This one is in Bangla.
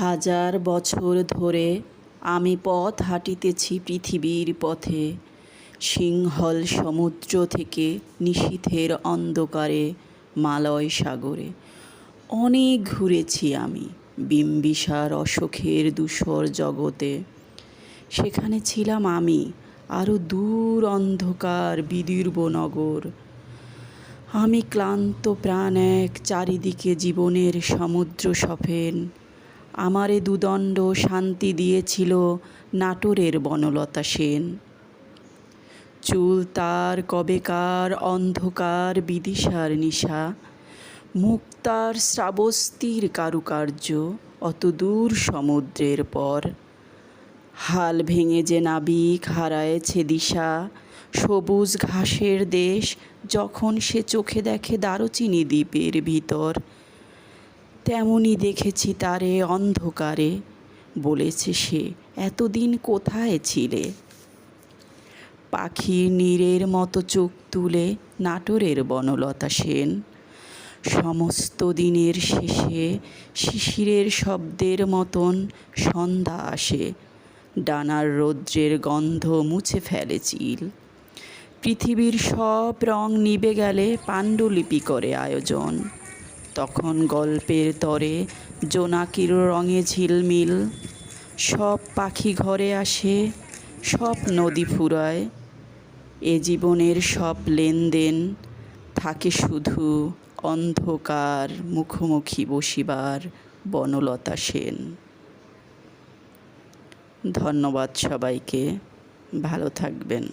হাজার বছর ধরে আমি পথ হাঁটিতেছি পৃথিবীর পথে। সিংহল সমুদ্র থেকে নিশীথের অন্ধকারে, মালয় সাগরে। অনেক ঘুরেছি আমি বিম্বিসার অশোকের ধূসর জগতে। সেখানে ছিলাম আমি আরও দূর অন্ধকার বিদীর্ব নগর। আমি ক্লান্ত প্রাণ এক চারিদিকে জীবনের সমুদ্র সফেন। আমারে দুদণ্ড শান্তি দিয়েছিল নাটোরের বনলতা সেন। চুল তার কবেকার অন্ধকার বিদিশার নিশা মুক্তার শ্রাবস্তির কারুকার্য, অত দূর সমুদ্রের পর। হাল ভেঙে যে নাবিক হারায়েছে দিশা, সবুজ ঘাসের দেশ যখন সে চোখে দেখে দারুচিনি দ্বীপের ভিতর। তেমনি দেখেছি তারে অন্ধকারে, বলেছে সে, এতদিন কোথায় ছিলে? পাখির নীরের মতো চোখ তুলে নাটোরের বনলতা সেন, সমস্ত দিনের শেষে শিশিরের শব্দের মতন সন্ধ্যা আসে, ডানার রৌদ্রের গন্ধ মুছে ফেলে চিল। পৃথিবীর সব রং নিবে গেলে পাণ্ডুলিপি করে আয়োজন। তখন গল্পের তরে জোনাকির রঙে ঝিলমিল। সব পাখি ঘরে আসে, সব নদী ফুরায়। এ জীবনের সব লেনদেন থাকে শুধু অন্ধকার মুখোমুখি বসিবার বনলতা সেন। ধন্যবাদ সবাইকে, ভালো থাকবেন।